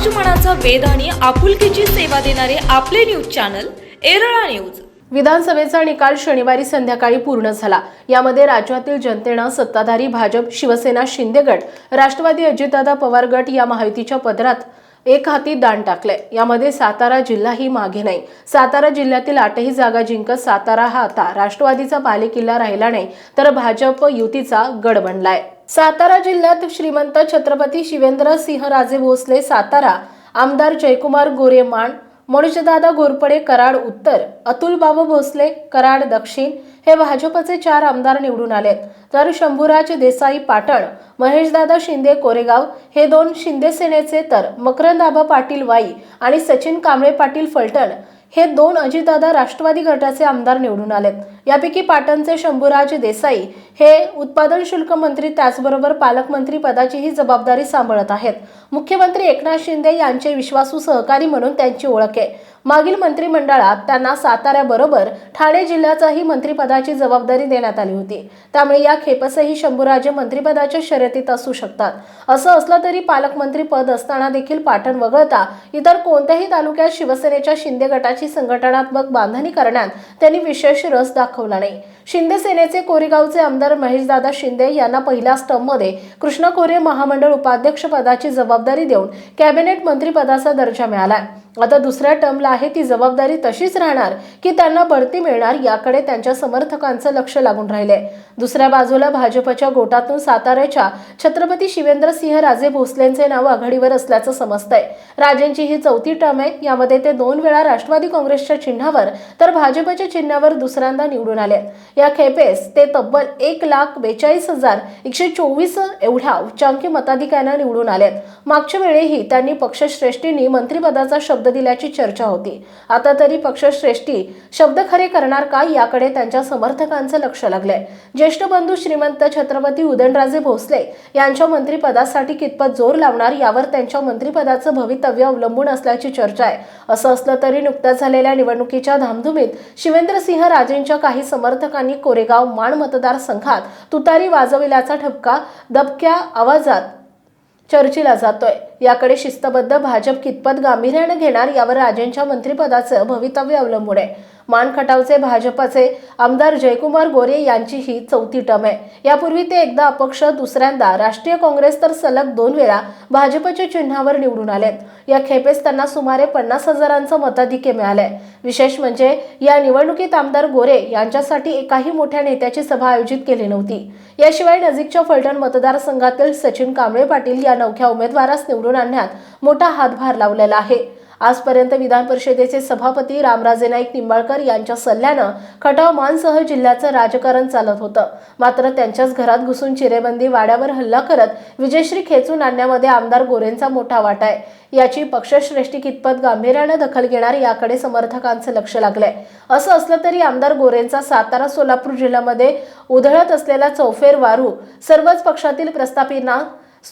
समाजमनाचा वेध आणि आपुलकीची सेवा देणारे आपले न्यूज चॅनल एरळा न्यूज. विधानसभेचा निकाल शनिवारी संध्याकाळी पूर्ण झाला. यामध्ये राज्यातील जनतेनं सत्ताधारी भाजप शिवसेना शिंदे गट राष्ट्रवादी अजितदादा पवार गट या महायुतीच्या पदरात एक हाती दान टाकलंय. यामध्ये सातारा जिल्हाही मागे नाही. सातारा जिल्ह्यातील आठही जागा जिंकत सातारा हा आता राष्ट्रवादीचा बालेकिल्ला राहिला नाही तर भाजप युतीचा गड बनलाय. सातारा जिल्ह्यात श्रीमंत छत्रपती शिवेंद्र सिंहराजे भोसले सातारा आमदार जयकुमार गोरे मान मनोजदादा घोरपडे कराड उत्तर अतुल बाबू भोसले कराड दक्षिण हे भाजपचे चार आमदार निवडून आलेत. तर शंभूराज देसाई पाटण महेशदादा शिंदे कोरेगाव हे दोन शिंदे सेनेचे तर मकरंदाबा पाटील वाई आणि सचिन कांबळे पाटील फलटण हे दोन अजितदादा राष्ट्रवादी गटाचे आमदार निवडून आलेत. यापैकी पाटणचे शंभूराज देसाई हे उत्पादन शुल्क मंत्री त्याचबरोबर पालकमंत्री पदाचीही जबाबदारी सांभाळत आहेत. मुख्यमंत्री एकनाथ शिंदे यांचे विश्वासू सहकारी म्हणून त्यांची ओळख आहे. मागील मंत्रिमंडळात त्यांना साताऱ्याबरोबर ठाणे जिल्ह्याचाही मंत्रिपदाची जबाबदारी देण्यात आली होती. त्यामुळे या खेपसही शंभूराजे मंत्रिपदाच्या शर्यतीत असू शकतात. असं असलं तरी पालकमंत्री पद असताना देखील पाटण वगळता इतर कोणत्याही तालुक्यात शिवसेनेच्या शिंदे गटाची संघटनात्मक बांधणी करण्यात त्यांनी विशेष रस दाखवला नाही. शिंदे सेनेचे कोरेगावचे आमदार महेशदादा शिंदे यांना पहिल्या स्टंपमध्ये कृष्ण कोरे महामंडळ उपाध्यक्ष पदाची जबाबदारी देऊन कॅबिनेट मंत्रिपदाचा दर्जा मिळालाय. आता दुसऱ्या टर्मला आहे ती जबाबदारी तशीच राहणार की त्यांना बढती मिळणार याकडे त्यांच्या समर्थकांचं लक्ष लागून राहिले दुसऱ्या बाजूला भाजपच्या गोटातून साताऱ्याच्या छत्रपती शिवेंद्र सिंह राजे भोसलेंचे नाव आघाडीवर असल्याचं समजतंय. राजेंची ही चौथी टर्म आहे यामध्ये ते दोन वेळा राष्ट्रवादी काँग्रेसच्या चिन्हावर तर भाजपच्या चिन्हावर दुसऱ्यांदा निवडून आले या खेपेस ते तब्बल एक लाख बेचाळीस हजार एकशे चोवीस एवढ्या उच्चांकी मताधिकाऱ्यांना निवडून आलेत. मागच्या वेळेही त्यांनी पक्षश्रेष्ठींनी मंत्रिपदाचा शब्द दिल्याची चर्चा होती. आता तरी पक्षश्रेष्ठी शब्द खरे करणार का याकडे त्यांच्या समर्थकांचं लक्ष लागलंय. ज्येष्ठ बंधू श्रीमंत छत्रपती उदयनराजे भोसले यांच्या मंत्रिपदासाठी कितपत जोर लावणार यावर त्यांच्या मंत्रिपदाचं भवितव्य अवलंबून असल्याची चर्चा आहे. असं असलं तरी नुकत्याच झालेल्या निवडणुकीच्या धामधुमीत शिवेंद्रसिंह राजेंच्या काही समर्थकांनी कोरेगाव माण मतदारसंघात तुतारी वाजविल्याचा ठपका दबक्या आवाजात चर्चेला जातोय. याकडे शिस्तबद्ध भाजप कितपत गांभीर्याने घेणार यावर राजेंच्या मंत्रिपदाचं भवितव्य अवलंबून आहे. मान खटावचे भाजपचे आमदार जयकुमार गोरे यांची ही चौथी टर्म आहे. यापूर्वी ते एकदा अपक्ष दुसऱ्यांदा राष्ट्रीय काँग्रेस तर सलग दोन वेळा भाजपच्या चिन्हावर निवडून आलेत या खेपेस त्यांना सुमारे पन्नास हजारांचं मताधिक्य मिळालंय. विशेष म्हणजे या निवडणुकीत आमदार गोरे यांच्यासाठी एकाही मोठ्या नेत्याची सभा आयोजित केली नव्हती. याशिवाय नजीकच्या फलटण मतदारसंघातील सचिन कांबळे पाटील या नवख्या उमेदवारास निवडून आणण्यात मोठा हातभार लावलेला आहे. आजपर्यंत विधान परिषदेचे सभापती रामराजे नाईक निंबाळकर यांच्या सल्ल्यानं खटाव मानसह जिल्ह्याचं राजकारण चालत होतं. मात्र त्यांच्याच घरात घुसून चिरेबंदी वाड्यावर हल्ला करत विजयश्री खेचून आणण्यामध्ये आमदार गोरेंचा मोठा वाटा आहे. याची पक्षश्रेष्ठी कितपत गांभीर्यानं दखल घेणार याकडे समर्थकांचं लक्ष लागलंय. असं असलं तरी आमदार गोरेंचा सातारा सोलापूर जिल्ह्यामध्ये उधळत असलेला चौफेर वारू सर्वच पक्षातील प्रस्थापितांना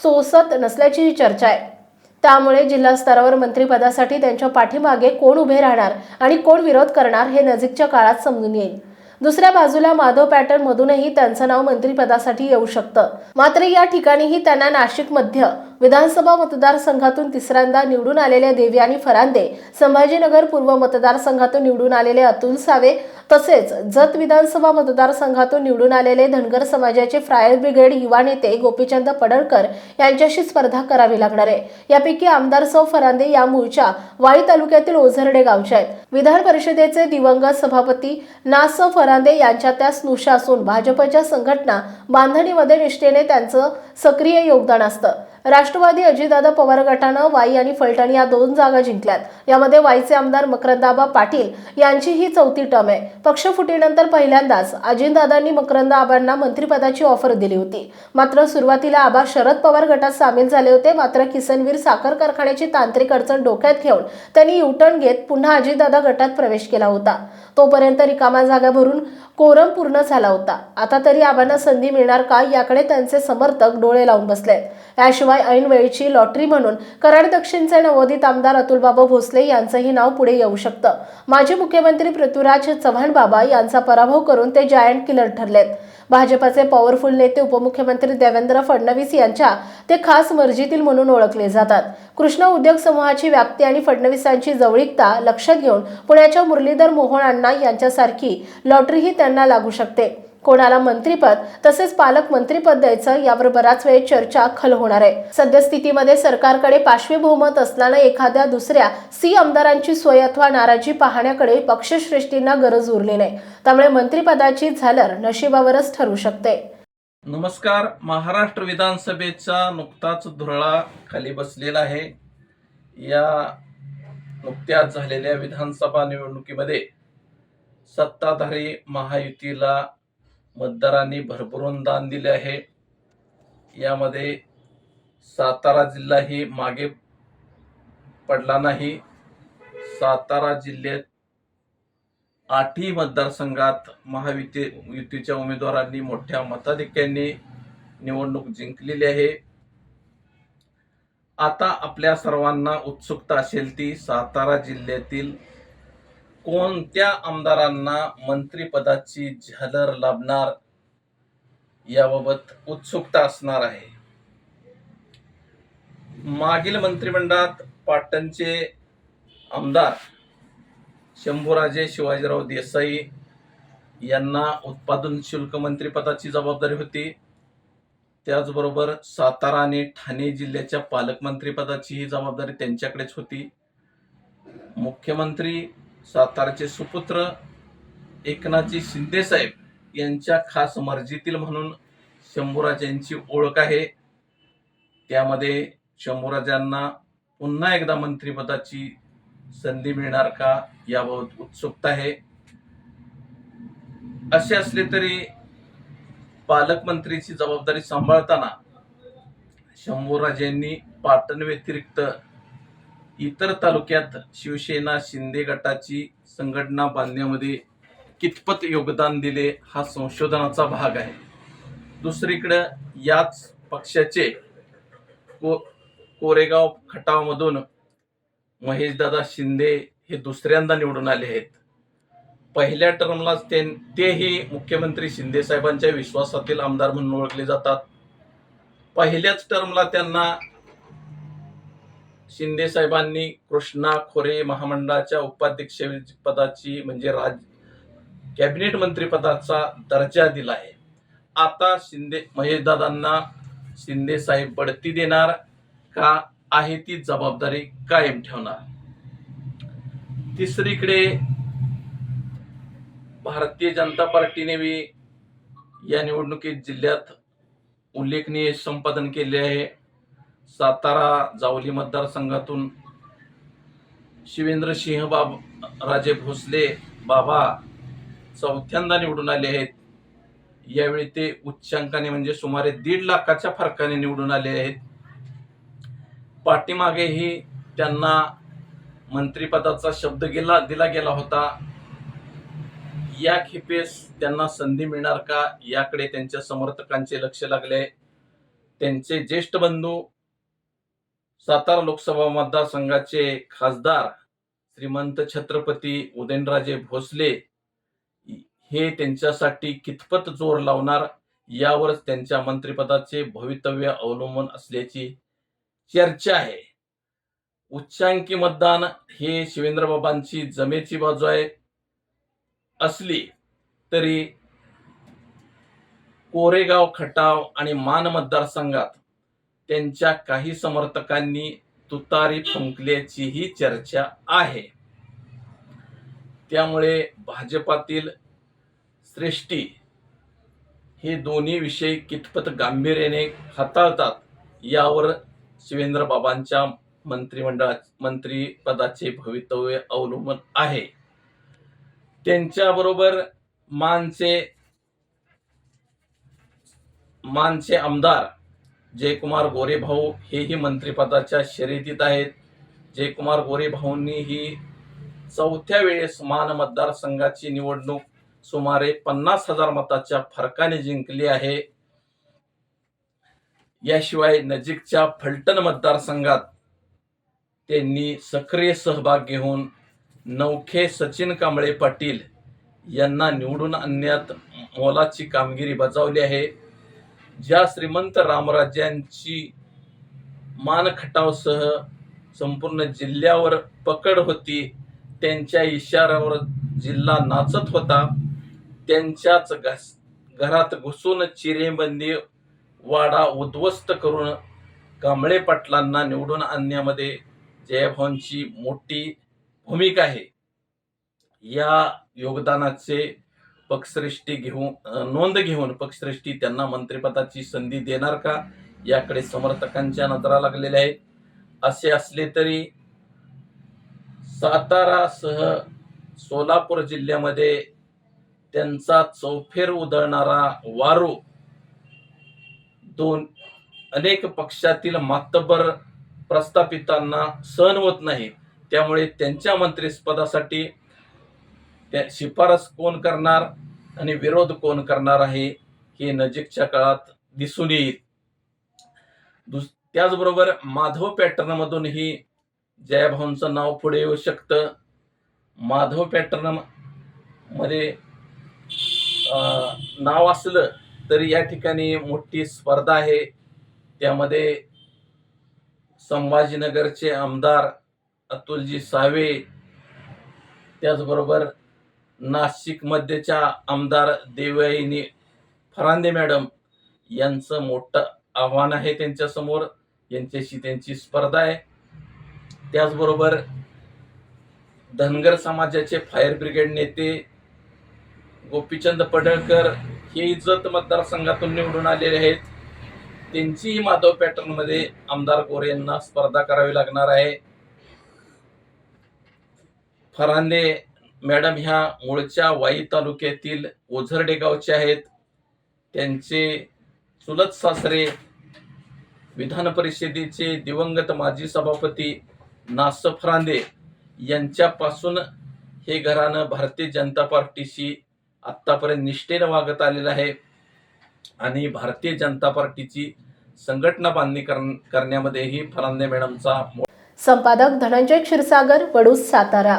सोसत नसल्याची चर्चा आहे. त्यामुळे जिल्हा स्तरावर मंत्रिपदासाठी त्यांच्या पाठीमागे कोण उभे राहणार आणि कोण विरोध करणार हे नजीकच्या काळात समजून येईल. दुसऱ्या बाजूला माधव पॅटर्न मधूनही त्यांचं नाव मंत्रिपदासाठी येऊ शकतं. मात्र या ठिकाणीही त्यांना नाशिक मध्य विधानसभा मतदारसंघातून तिसऱ्यांदा निवडून आलेले देवयानी फरांदे संभाजीनगर पूर्व मतदारसंघातून निवडून आलेले अतुल सावे तसेच जत विधानसभा मतदारसंघातून निवडून आलेले धनगर समाजाचे फ्रायर ब्रिगेड युवा नेते गोपीचंद पडळकर यांच्याशी स्पर्धा करावी लागणार आहे. यापैकी आमदार सौ फरांदे या मूळच्या वाई तालुक्यातील ओझरडे गावचे आहेत. विधान परिषदेचे दिवंगत सभापती नास फरांदे यांच्या त्या स्नुषा असून भाजपच्या संघटना बांधणीमध्ये निष्ठेने त्यांचं सक्रिय योगदान असतं. राष्ट्रवादी अजितदादा पवार गटानं वाई आणि फलटण या दोन जागा जिंकल्यात. यामध्ये वाईचे आमदार मकरंदाबा पाटील यांची ही चौथी टर्म आहे. पक्ष फुटीनंतर पहिल्यांदाच अजितदादांनी मकरंद आबांना मंत्रिपदाची ऑफर दिली होती. मात्र सुरुवातीला आबा शरद पवार गटात सामील झाले होते. मात्र किसनवीर साखर कारखान्याची तांत्रिक अडचण डोक्यात घेऊन त्यांनी युटर्न घेत पुन्हा अजितदादा गटात प्रवेश केला होता. तोपर्यंत रिकामा जागा भरून कोरम पूर्ण झाला होता. आता तरी आबांना संधी मिळणार का याकडे त्यांचे समर्थक डोळे लावून बसले याशिवाय ऐन वेळची लॉटरी म्हणून कराड दक्षिणचे नवोदित आमदार अतुलबाबा भोसले यांचंही नाव पुढे येऊ शकतं. माजी मुख्यमंत्री पृथ्वीराज चव्हाण बाबा यांचा पराभव करून ते जायंट किलर ठरलेत. भाजपाचे पॉवरफुल नेते उपमुख्यमंत्री देवेंद्र फडणवीस यांच्या ते खास मर्जीतील म्हणून ओळखले जातात. कृष्ण उद्योग समूहाची व्याप्ती आणि फडणवीसांची जवळीकता लक्षात घेऊन पुण्याच्या मुरलीधर मोहन अण्णा यांच्यासारखी लॉटरीही त्यांना लागू शकते. कोणाला मंत्रीपद तसेच पालकमंत्रीपद द्यायचं यावर बराच वेळ चर्चा खल होणार आहे. सद्यस्थितीमध्ये सरकारकडे पाशवी बहुमत असल्यानं एखाद्या दुसऱ्या सी आमदारांची सोय अथवा नाराजी पाहण्याकडे पक्षश्रेष्ठींना गरज उरली नाही. त्यामुळे मंत्रिपदाची झालर नशिबावरच ठरू शकते. नमस्कार. महाराष्ट्र विधानसभेचा नुकताच धुरळा खाली बसलेला आहे. या नुकत्याच झालेल्या विधानसभा निवडणुकीमध्ये सत्ताधारी महायुतीला मतदारांनी भरभरून दान दिले आहे. यामध्ये सातारा जिल्हाही मागे पडला नाही. सातारा जिल्ह्यात आठही मतदारसंघात महायुती युतीच्या उमेदवारांनी मोठ्या मताधिक्यांनी निवडणूक जिंकलेली आहे. आता आपल्या सर्वांना उत्सुकता असेल ती सातारा जिल्ह्यातील कोणत्या आमदारांना मंत्रिपदाची झलर लाभणार याबाबत उत्सुकता असणार आहे? मागील मंत्रिमंडळात पाटणचे आमदार शंभूराजे शिवाजीराव देसाई यांना उत्पादन शुल्क मंत्रिपदाची जबाबदारी होती. त्याचबरोबर सातारा आणि ठाणे जिल्ह्याच्या पालकमंत्रीपदाची ही जबाबदारी त्यांच्याकडेच होती. मुख्यमंत्री साताराचे सुपुत्र एकनाथजी शिंदेसाहेब यांच्या खास मर्जीतील म्हणून शंभूराजांची ओळख आहे. त्यामध्ये शंभूराजांना पुन्हा एकदा मंत्रिपदाची संधी मिळणार का याबाबत उत्सुकता आहे. असे असले तरी पालकमंत्रीची जबाबदारी सांभाळताना शंभूराजेंनी पाटण व्यतिरिक्त इतर तालुक्यात शिवसेना शिंदे गटाची संघटना बांधण्यामध्ये कितपत योगदान दिले हा संशोधनाचा भाग आहे. दुसरीकडं याच पक्षाचे को कोरेगाव खटावमधून महेशदादा शिंदे हे दुसऱ्यांदा निवडून आले आहेत. पहिल्या टर्मलाच ते तेही मुख्यमंत्री शिंदे साहेबांच्या विश्वासातील आमदार म्हणून ओळखले जातात. पहिल्याच टर्मला त्यांना शिंदे साहेबांनी कृष्णा खोरे महामंडळाच्या उपाध्यक्ष पदाची म्हणजे राज कॅबिनेट मंत्रीपदाचा दर्जा दिला आहे. आता शिंदे महेशदादांना शिंदे साहेब बढती देणार का? आहे ती जबाबदारी कायम ठेवणार. तिसरीकडे भारतीय जनता पार्टीने बी या निवडणुकीत जिल्ह्यात उल्लेखनीय संपादन केले आहे. सातारा जावली मतदारसंघातून शिवेंद्र सिंह बाब राजे भोसले बाबा चौथ्यांदा निवडून आले आहेत. यावेळी ते उच्चांकाने म्हणजे सुमारे दीड लाखाच्या फरकाने निवडून आले आहेत. पाठीमागेही त्यांना मंत्रिपदाचा शब्द गेला दिला गेला होता. या खेपेस त्यांना संधी मिळणार का? याकडे त्यांच्या समर्थकांचे लक्ष लागले. त्यांचे ज्येष्ठ बंधू सातारा लोकसभा मतदारसंघाचे खासदार श्रीमंत छत्रपती उदयनराजे भोसले हे त्यांच्यासाठी कितपत जोर लावणार यावरच त्यांच्या मंत्रिपदाचे भवितव्य अवलंबून असल्याची चर्चा आहे. उच्चांकी मतदान हे शिवेंद्रबाबांची जमेची बाजू आहे. असली तरी कोरेगाव खटाव आणि मान मतदारसंघात त्यांच्या काही समर्थकांनी तुतारी फुंकल्याचीही चर्चा आहे. त्यामुळे भाजपातील श्रेष्ठी हे दोन्ही विषय कितपत गांभीर्याने हाताळतात यावर शिवेंद्र बाबांच्या मंत्रिमंडळा मंत्रिपदाचे भवितव्य अवलंबून आहे. त्यांच्याबरोबर मानचे मानचे आमदार जयकुमार गोरेभाऊ हेही मंत्रिपदाच्या शर्यतीत आहेत. जयकुमार गोरेभाऊंनी ही चौथ्या वेळेस मान मतदारसंघाची निवडणूक सुमारे पन्नास हजार मताच्या फरकाने जिंकली आहे. याशिवाय नजीकच्या फलटण मतदारसंघात त्यांनी सक्रिय सहभाग घेऊन नौखे सचिन कांबळे पाटील यांना निवडून आणण्यात मोलाची कामगिरी बजावली आहे. ज्या श्रीमंत रामराज्यांची मानखटावसह संपूर्ण जिल्ह्यावर पकड होती त्यांच्या इशाऱ्यावर जिल्हा नाचत होता त्यांच्याच घस घरात घुसून चिरेबंदी वाडा उद्ध्वस्त करून कांबळे पाटलांना निवडून आणण्यामध्ये जयभावांची मोठी भूमिका आहे. या योगदानाचे पक्षश्रेष्ठी घेऊन नोंद घेऊन पक्षश्रेष्ठी त्यांना मंत्रिपदाची संधी देणार का? याकडे समर्थकांच्या नजरा लागलेल्या आहेत. असे असले तरी सातारासह सोलापूर जिल्ह्यामध्ये त्यांचा चौफेर उधळणारा वारू दोन अनेक पक्षातील मातबर प्रस्थापितांना सहन होत नाही. त्यामुळे त्यांच्या मंत्रिपदासाठी त्या शिफारस कोण करणार आणि विरोध कोण करणार आहे हे नजीकच्या काळात दिसून येईल. दुस त्याचबरोबर माधव पॅटर्नमधूनही जयाभाऊंचं नाव पुढे येऊ शकतं. माधव पॅटर्नमध्ये अं, नाव असलं तरी या ठिकाणी मोठी स्पर्धा आहे. त्यामध्ये संभाजीनगरचे आमदार अतुलजी सावे त्याचबरोबर नाशिक मध्येच्या आमदार देवयानी फरांदे मॅडम यांचं मोठं आव्हान आहे त्यांच्यासमोर. यांच्याशी त्यांची स्पर्धा आहे. त्याचबरोबर धनगर समाजाचे फायर ब्रिगेड नेते गोपीचंद पडळकर हे इज्जत मतदारसंघातून निवडून आलेले आहेत. त्यांचीही माधव पॅटर्नमध्ये आमदार गोरे यांना स्पर्धा करावी लागणार आहे. फरांदे मॅडम ह्या मूळच्या वाई तालुक्यातील ओझरडे गावचे आहेत. त्यांचे चुलत सासरे विधान परिषदेचे दिवंगत माजी सभापती नास फरांदे यांच्यापासून हे घराणं भारतीय जनता पार्टीशी आत्तापर्यंत निष्ठेनं वागत आलेलं आहे. आणि भारतीय जनता पार्टीची संघटना बांधणी करण्यामध्येही फरांदे मॅडमचा संपादक धनंजय क्षीरसागर वडूस सातारा.